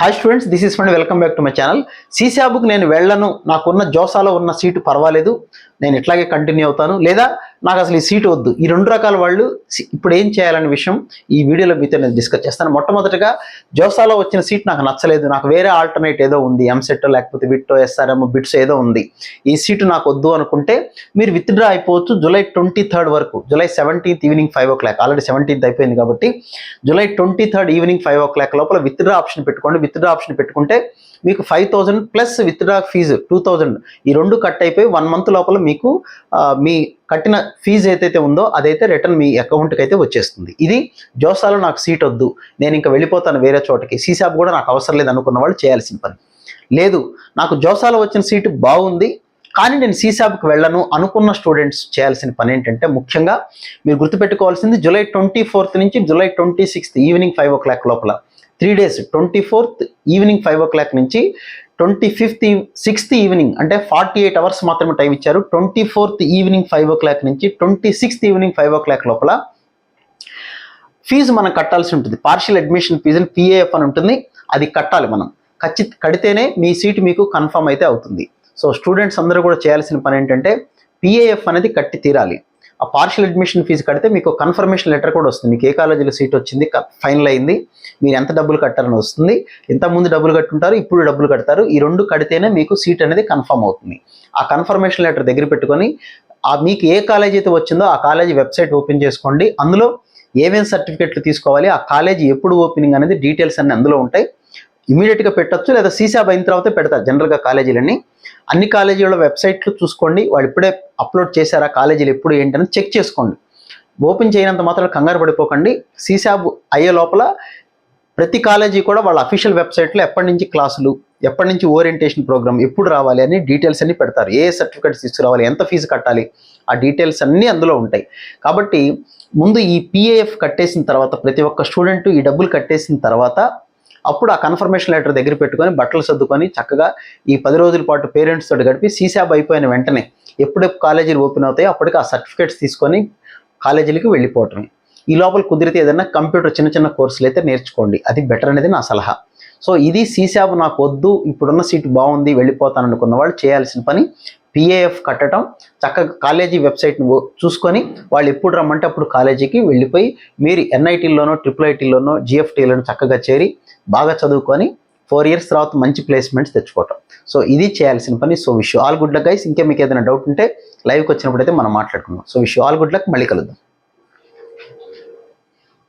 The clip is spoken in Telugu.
Hi students this is fund welcome back to my channel సీసాబుక్ నేను వెళ్ళను. నాకున్న జోసాలో ఉన్న సీటు పర్వాలేదు. నేను ఇట్లాగే కంటిన్యూ అవుతాను. లేదా నాకు అసలు ఈ సీటు వద్దు. ఈ రెండు రకాల వాళ్ళు ఇప్పుడు ఏం చేయాలనే విషయం ఈ వీడియోలో మీతో నేను డిస్కస్ చేస్తాను. మొట్టమొదటిగా జోసాలో వచ్చిన సీట్ నాకు నచ్చలేదు. నాకు వేరే ఆల్టర్నేట్ ఏదో ఉంది. ఎంసెట్ లేకపోతే విట్టో ఎస్ఆర్ఎం బిట్స్ ఏదో ఉంది. ఈ సీటు నాకు వద్దు అనుకుంటే మీరు విత్డ్రా అయిపోవచ్చు జూలై ట్వంటీ థర్డ్ వరకు. July seventeenth evening five o'clock. Already seventeenth అయిపోయింది కాబట్టి July twenty third evening five o'clock లోపల విత్డ్రా ఆప్షన్ పెట్టుకోండి. విత్డ్రా ఆప్షన్ పెట్టుకుంటే మీకు five thousand plus withdraw fee two thousand ఈ రెండు కట్ అయిపోయి వన్ మంత్ లోపల మీకు మీ కట్టిన ఫీజు ఏదైతే ఉందో అదైతే రిటర్న్ మీ అకౌంట్కి అయితే వచ్చేస్తుంది. ఇది జోసాలో నాకు సీట్ వద్దు. నేను ఇంకా వెళ్ళిపోతాను వేరే చోటకి. సీసాబ్ కూడా నాకు అవసరం లేదు అనుకున్న వాళ్ళు చేయాల్సిన పని. లేదు నాకు జోసాలో వచ్చిన సీటు బాగుంది కానీ నేను సీసాబ్కి వెళ్ళను అనుకున్న స్టూడెంట్స్ చేయాల్సిన పని ఏంటంటే ముఖ్యంగా మీరు గుర్తుపెట్టుకోవాల్సింది జూలై ట్వంటీ ఫోర్త్ నుంచి July twenty sixth evening five o'clock లోపల. Three days twenty fourth evening five o'clock నుంచి ట్వంటీ ఫిఫ్త్ సిక్స్త్ ఈవినింగ్ అంటే ఫార్టీ ఎయిట్ అవర్స్ మాత్రమే టైం ఇచ్చారు. Twenty fourth evening five o'clock నుంచి twenty sixth evening five o'clock లోపల ఫీజు మనం కట్టాల్సి ఉంటుంది. పార్షియల్ అడ్మిషన్ ఫీజు పిఏఎఫ్ అని ఉంటుంది. అది కట్టాలి మనం. ఖచ్చిత కడితేనే మీ సీటు మీకు కన్ఫర్మ్ అయితే అవుతుంది. సో స్టూడెంట్స్ అందరూ కూడా చేయాల్సిన పని ఏంటంటే పిఏఎఫ్ అనేది కట్టి తీరాలి. ఆ పార్షియల్ అడ్మిషన్ ఫీజు కడితే మీకు కన్ఫర్మేషన్ లెటర్ కూడా వస్తుంది. మీకు ఏ కాలేజీలో సీట్ వచ్చింది ఫైనల్ అయింది మీరు ఎంత డబ్బులు కట్టారని వస్తుంది. ఇంతకుముందు డబ్బులు కట్టుంటారు ఇప్పుడు డబ్బులు కడతారు. ఈ రెండు కడితేనే మీకు సీట్ అనేది కన్ఫర్మ్ అవుతుంది. ఆ కన్ఫర్మేషన్ లెటర్ దగ్గర పెట్టుకొని ఆ మీకు ఏ కాలేజ్ అయితే వచ్చిందో ఆ కాలేజీ వెబ్సైట్ ఓపెన్ చేసుకోండి. అందులో ఏమేమి సర్టిఫికెట్లు తీసుకోవాలి ఆ కాలేజీ ఎప్పుడు ఓపెనింగ్ అనేది డీటెయిల్స్ అన్ని అందులో ఉంటాయి. ఇమీడియట్గా పెట్టొచ్చు లేదా సీసాబ్ అయిన తర్వాత పెడతారు జనరల్గా కాలేజీలన్నీ. అన్ని కాలేజీల వెబ్సైట్లు చూసుకోండి వాళ్ళు ఇప్పుడే అప్లోడ్ చేశారా కాలేజీలు ఎప్పుడు ఏంటని చెక్ చేసుకోండి. ఓపెన్ చేయనంత మాత్రం కంగారు పడిపోకండి. సీసాబ్ అయ్యే లోపల ప్రతి కాలేజీ కూడా వాళ్ళ అఫీషియల్ వెబ్సైట్లో ఎప్పటి నుంచి క్లాసులు ఎప్పటి నుంచి ఓరియంటేషన్ ప్రోగ్రామ్ ఎప్పుడు రావాలి అని డీటెయిల్స్ అన్ని పెడతారు. ఏ సర్టిఫికేట్స్ తీసుకురావాలి ఎంత ఫీజు కట్టాలి ఆ డీటెయిల్స్ అన్నీ అందులో ఉంటాయి. కాబట్టి ముందు ఈ పిఏఎఫ్ కట్టేసిన తర్వాత ప్రతి ఒక్క స్టూడెంట్ ఈ డబ్బులు కట్టేసిన తర్వాత అప్పుడు ఆ కన్ఫర్మేషన్ లెటర్ దగ్గర పెట్టుకొని బట్టలు సర్దుకొని చక్కగా ఈ పది రోజుల పాటు పేరెంట్స్ తోటి గడిపి సీసాబ్ అయిపోయిన వెంటనే ఎప్పుడెప్పుడు కాలేజీలు ఓపెన్ అవుతాయో అప్పటికి ఆ సర్టిఫికేట్స్ తీసుకొని కాలేజీలకి వెళ్ళిపోవటం. ఈ లోపల కుదిరితే ఏదైనా కంప్యూటర్ చిన్న చిన్న కోర్సులు అయితే నేర్చుకోండి. అది బెటర్ అనేది నా సలహా. సో ఇది సీసాబ్ నాకు వద్దు ఇప్పుడున్న సీటు బాగుంది వెళ్ళిపోతాను అనుకున్న వాళ్ళు చేయాల్సిన పని పిఏఎఫ్ కట్టడం చక్కగా కాలేజీ వెబ్సైట్ని చూసుకొని వాళ్ళు ఎప్పుడు రమ్మంటే అప్పుడు కాలేజీకి వెళ్ళిపోయి మీరు ఎన్ఐటీలోనో ట్రిపుల్ ఐటీలోనో జిఎఫ్టీలోనో చక్కగా చేరి బాగా చదువుకొని ఫోర్ ఇయర్స్ తర్వాత మంచి ప్లేస్మెంట్స్ తెచ్చుకోవటం. సో ఇది చేయాల్సిన పని. So wish all good luck guys ఇంకా మీకు ఏదైనా డౌట్ ఉంటే లైవ్కి వచ్చినప్పుడు అయితే మనం మాట్లాడుకుందాం. So wish all good luck మళ్ళీ కలుద్దాం.